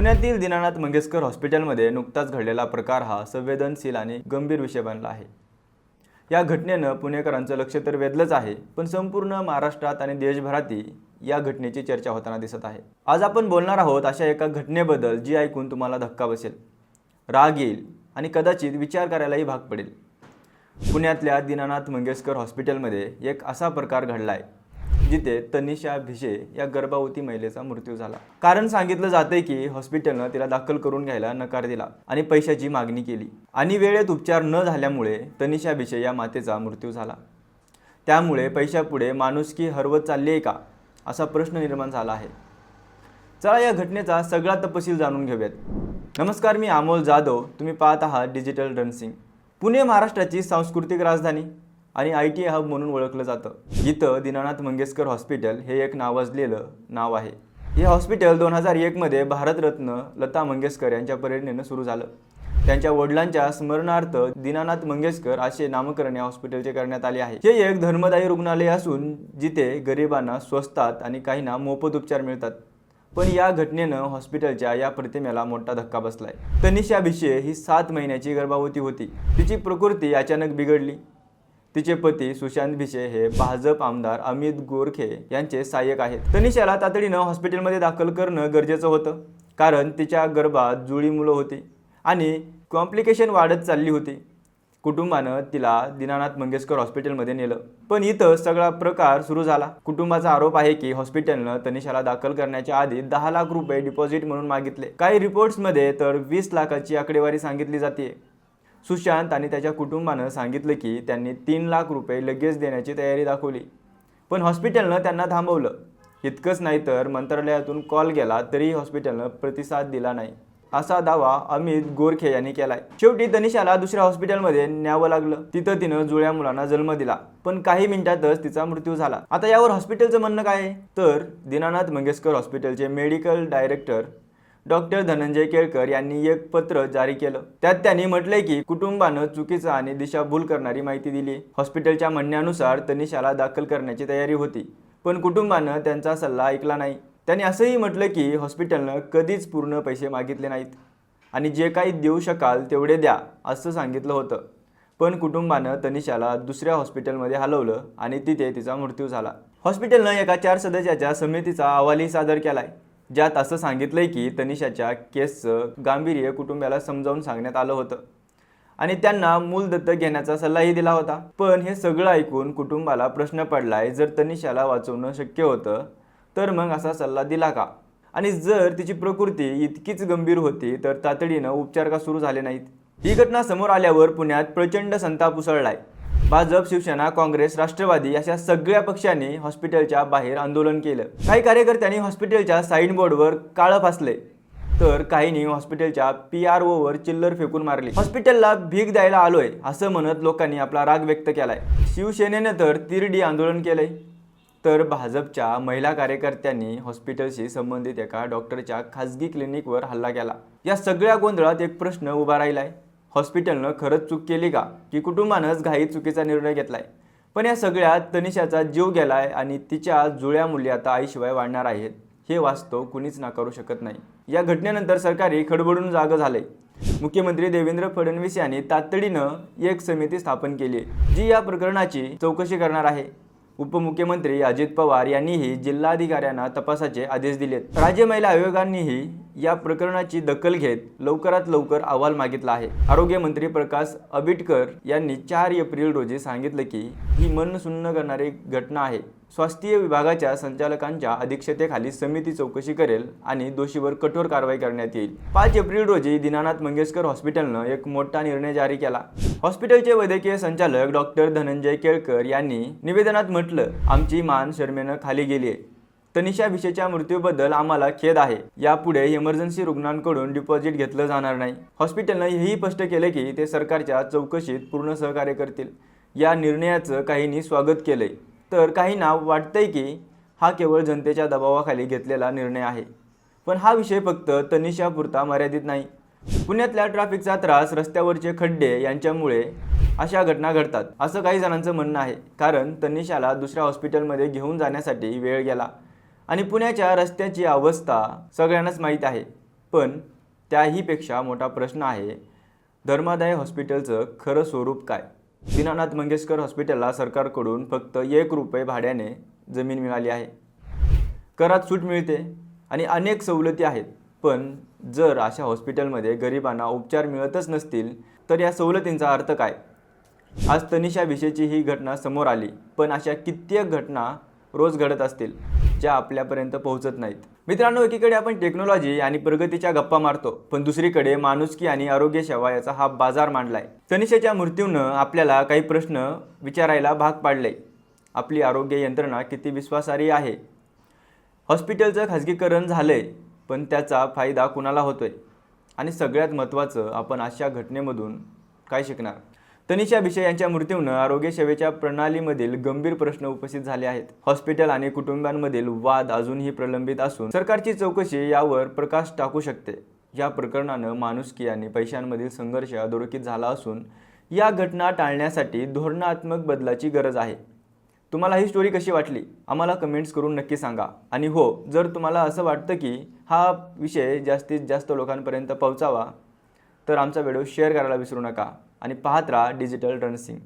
पुण्यातील दीनानाथ मंगेशकर हॉस्पिटलमध्ये नुकताच घडलेला प्रकार हा संवेदनशील आणि गंभीर विषय बनला आहे. या घटनेनं पुणेकरांचं लक्ष तर वेधलंच आहे पण संपूर्ण महाराष्ट्रात आणि देशभरातही या घटनेची चर्चा होताना दिसत आहे. आज आपण बोलणार आहोत अशा एका घटनेबद्दल जी ऐकून तुम्हाला धक्का बसेल. राग येईल आणि कदाचित विचार करायलाही भाग पडेल. पुण्यातल्या दीनानाथ मंगेशकर हॉस्पिटलमध्ये एक असा प्रकार घडला आहे जिथे तनिषा भिजे या गर्भवती महिलेचा मृत्यू झाला. कारण सांगितलं जातंय की हॉस्पिटलनं तिला दाखल करून घ्यायला नकार दिला आणि पैशाची मागणी केली. आणि वेळेत उपचार न झाल्यामुळे तनिषा भिशे या मातेचा मृत्यू झाला. त्यामुळे पैशापुढे माणुसकी हरवत चालली आहे का? असा प्रश्न निर्माण झाला आहे. चला या घटनेचा सगळा तपशील जाणून घेऊयात. नमस्कार मी अमोल जाधव. तुम्ही पाहत आहात डिजिटल रनसिंग पुणे महाराष्ट्राची सांस्कृतिक राजधानी. आणि आय टी हब म्हणून ओळखलं जातं. इथं दीनानाथ मंगेशकर हॉस्पिटल हे एक नावाजलेलं नाव आहे. हे हॉस्पिटल दोन हजार एकमध्ये भारतरत्न लता मंगेशकर यांच्या प्रेरणेनं सुरू झालं. त्यांच्या वडिलांच्या स्मरणार्थ दीनानाथ मंगेशकर असे नामकरण या हॉस्पिटलचे करण्यात आले आहे. हे एक धर्मदायी रुग्णालय असून जिथे गरिबांना स्वस्तात आणि काहींना मोफत उपचार मिळतात. पण या घटनेनं हॉस्पिटलच्या या प्रतिमेला मोठा धक्का बसलाय. तनिषा भिशे ही सात महिन्याची गर्भवती होती. तिची प्रकृती अचानक बिघडली. तिचे पती सुशांत भिशे हे भाजप आमदार अमित गोरखे यांचे सहाय्यक आहेत. तनिषाला तातडीनं हॉस्पिटलमध्ये दाखल करणं गरजेचं होतं कारण तिच्या गर्भात जुळी मुलं होती आणि कॉम्प्लिकेशन वाढत चालली होती. कुटुंबानं तिला दीनानाथ मंगेशकर हॉस्पिटलमध्ये नेलं. पण इथं सगळा प्रकार सुरू झाला. कुटुंबाचा आरोप आहे की हॉस्पिटलनं तनिषाला दाखल करण्याच्या आधी दहा लाख रुपये डिपॉझिट म्हणून मागितले. काही रिपोर्ट्समध्ये तर वीस लाखाची आकडेवारी सांगितली जाते सुशांत आणि त्याच्या कुटुंबानं सांगितलं की त्यांनी तीन लाख रुपये लगेच देण्याची तयारी दाखवली. पण हॉस्पिटलनं त्यांना थांबवलं. इतकंच नाही तर मंत्रालयातून कॉल गेला तरीही हॉस्पिटलनं प्रतिसाद दिला नाही. असा दावा अमित गोरखे यांनी केलाय. शेवटी तनिषाला दुसऱ्या हॉस्पिटलमध्ये न्यावं लागलं. तिथं तिनं जुळ्या मुलांना जन्म दिला. पण काही मिनिटातच तिचा मृत्यू झाला. आता यावर हॉस्पिटलचं म्हणणं काय तर दीनानाथ मंगेशकर हॉस्पिटलचे medical director doctor Dhananjay Kelkar यांनी एक पत्र जारी केलं. त्यात त्यांनी म्हटले की कुटुंबानं चुकीचा आणि दिशाभूल करणारी माहिती दिली. हॉस्पिटलच्या म्हणण्यानुसार तनिषाला दाखल करण्याची तयारी होती पण कुटुंबानं त्यांचा सल्ला ऐकला नाही. त्यांनी असंही म्हटलं की हॉस्पिटलनं कधीच पूर्ण पैसे मागितले नाहीत आणि जे काही देऊ शकाल तेवढे द्या असं सांगितलं होतं. पण कुटुंबानं तनिषाला दुसऱ्या हॉस्पिटलमध्ये हलवलं आणि तिथे तिचा मृत्यू झाला. हॉस्पिटलनं एका चार सदस्याच्या समितीचा अहवालही सादर केलाय. ज्यात असं सांगितलंय की तनिषाच्या केसचं गांभीर्य कुटुंबाला समजावून सांगण्यात आलं होतं. आणि त्यांना मूल दत्तक घेण्याचा सल्लाही दिला होता. पण हे सगळं ऐकून कुटुंबाला प्रश्न पडलाय जर तनिषाला वाचवणं शक्य होतं तर मग असा सल्ला दिला का? आणि जर तिची प्रकृती इतकीच गंभीर होती तर तातडीनं उपचार का सुरू झाले नाहीत? ही घटना समोर आल्यावर पुण्यात प्रचंड संताप उसळलाय. भाजप शिवसेना काँग्रेस राष्ट्रवादी अशा सगळ्या पक्षांनी हॉस्पिटलच्या बाहेर आंदोलन केलं. काही कार्यकर्त्यांनी हॉस्पिटलच्या साईन बोर्डवर काळं फासले. तर काहींनी हॉस्पिटलच्या पी आर ओवर चिल्लर फेकून मारली. हॉस्पिटलला भीक द्यायला आलोय असं म्हणत लोकांनी आपला राग व्यक्त केलाय. शिवसेनेनं तर तिरडी आंदोलन केलंय. तर भाजपच्या महिला कार्यकर्त्यांनी हॉस्पिटलशी संबंधित एका डॉक्टरच्या खाजगी क्लिनिकवर हल्ला केला. या सगळ्या गोंधळात एक प्रश्न उभा राहिलाय. हॉस्पिटलनं खरंच चूक केली का? की कुटुंबानंच घाई चुकीचा निर्णय घेतलाय? पण या सगळ्यात तनिषाचा जीव गेलाय आणि तिच्या जुळ्या मुली आता आईशिवाय वाढणार आहेत. हे वास्तव कुणीच नाकारू शकत नाही. या घटनेनंतर सरकारी खडबडून जागं झालंय. मुख्यमंत्री देवेंद्र फडणवीस यांनी तातडीनं एक समिती स्थापन केली जी या प्रकरणाची चौकशी करणार आहे. उपमुख्यमंत्री अजित पवार यांनीही जिल्हाधिकाऱ्यांना तपासाचे आदेश दिलेत. राज्य महिला आयोगांनीही या प्रकरणाची दखल घेत लवकरात लवकर अहवाल मागितला आहे. आरोग्यमंत्री प्रकाश आबिटकर यांनी चार एप्रिल रोजी सांगितलं की ही मन सुन्न करणारी घटना आहे. स्वास्थ्य विभागाच्या संचालकांच्या अध्यक्षतेखाली समिती चौकशी करेल आणि दोषीवर कठोर कारवाई करण्यात येईल. पाच एप्रिल रोजी दीनानाथ मंगेशकर हॉस्पिटलनं एक मोठा निर्णय जारी केला. हॉस्पिटलचे वैद्यकीय संचालक डॉक्टर धनंजय केळकर यांनी निवेदनात म्हटलं आमची मान शर्मेनं खाली गेली आहे तनिषा भिशेच्या मृत्यूबद्दल आम्हाला खेद आहे. यापुढे इमर्जन्सी रुग्णांकडून डिपॉझिट घेतलं जाणार नाही. हॉस्पिटलनं हेही स्पष्ट केले की ते सरकारच्या चौकशीत पूर्ण सहकार्य करतील. या निर्णयाचं काहींनी स्वागत केलंय. तर काहींना वाटतंय की हा केवळ जनतेच्या दबावाखाली घेतलेला निर्णय आहे. पण हा विषय फक्त तनिषापुरता मर्यादित नाही. पुण्यातल्या ट्रॅफिकचा त्रास रस्त्यावरचे खड्डे यांच्यामुळे अशा घटना घडतात असं काही जणांचं म्हणणं आहे. कारण तनिषाला दुसऱ्या हॉस्पिटलमध्ये घेऊन जाण्यासाठी वेळ गेला. आणि पुण्याच्या रस्त्याची अवस्था सगळ्यांनाच माहीत आहे. पण त्याहीपेक्षा मोठा प्रश्न आहे धर्मादाय हॉस्पिटलचं खरं स्वरूप काय? दीनानाथ मंगेशकर हॉस्पिटलला सरकारकडून फक्त एक रुपये भाड्याने जमीन मिळाली आहे. करात सूट मिळते आणि अनेक सवलती आहेत. पण जर अशा हॉस्पिटलमध्ये गरिबांना उपचार मिळतच नसतील तर या सवलतींचा अर्थ काय? आज तनिषाविषयीची ही घटना समोर आली पण अशा कित्येक घटना रोज घडत असतील. ज्या आपल्यापर्यंत पोहोचत नाहीत. मित्रांनो एकीकडे आपण टेक्नॉलॉजी आणि प्रगतीच्या गप्पा मारतो पण दुसरीकडे माणुसकी आणि आरोग्य सेवा याचा हा बाजार मांडलाय. तनिषेच्या मृत्यूनं आपल्याला काही प्रश्न विचारायला भाग पाडले आपली आरोग्य यंत्रणा किती विश्वासार्ह आहे? हॉस्पिटलचं खाजगीकरण झालंय पण त्याचा फायदा कुणाला होतोय? आणि सगळ्यात महत्त्वाचं आपण अशा घटनेमधून काय शिकणार? तनिषा विषय यांच्या मृत्यूनं आरोग्य सेवेच्या प्रणालीमधील गंभीर प्रश्न उपस्थित झाले आहेत. हॉस्पिटल आणि कुटुंबांमधील वाद अजूनही प्रलंबित असून सरकारची चौकशी यावर प्रकाश टाकू शकते. या प्रकरणानं माणुसकी आणि पैशांमधील संघर्ष अधोरेखित झाला असून या घटना टाळण्यासाठी धोरणात्मक बदलाची गरज आहे. तुम्हाला ही स्टोरी कशी वाटली? आम्हाला कमेंट्स करून नक्की सांगा. आणि हो जर तुम्हाला असं वाटतं की हा विषय जास्तीत जास्त लोकांपर्यंत पोहोचावा तर आमचा व्हिडिओ शेअर करायला विसरू नका. आणि पाहत राहा डिजिटल रनसिंग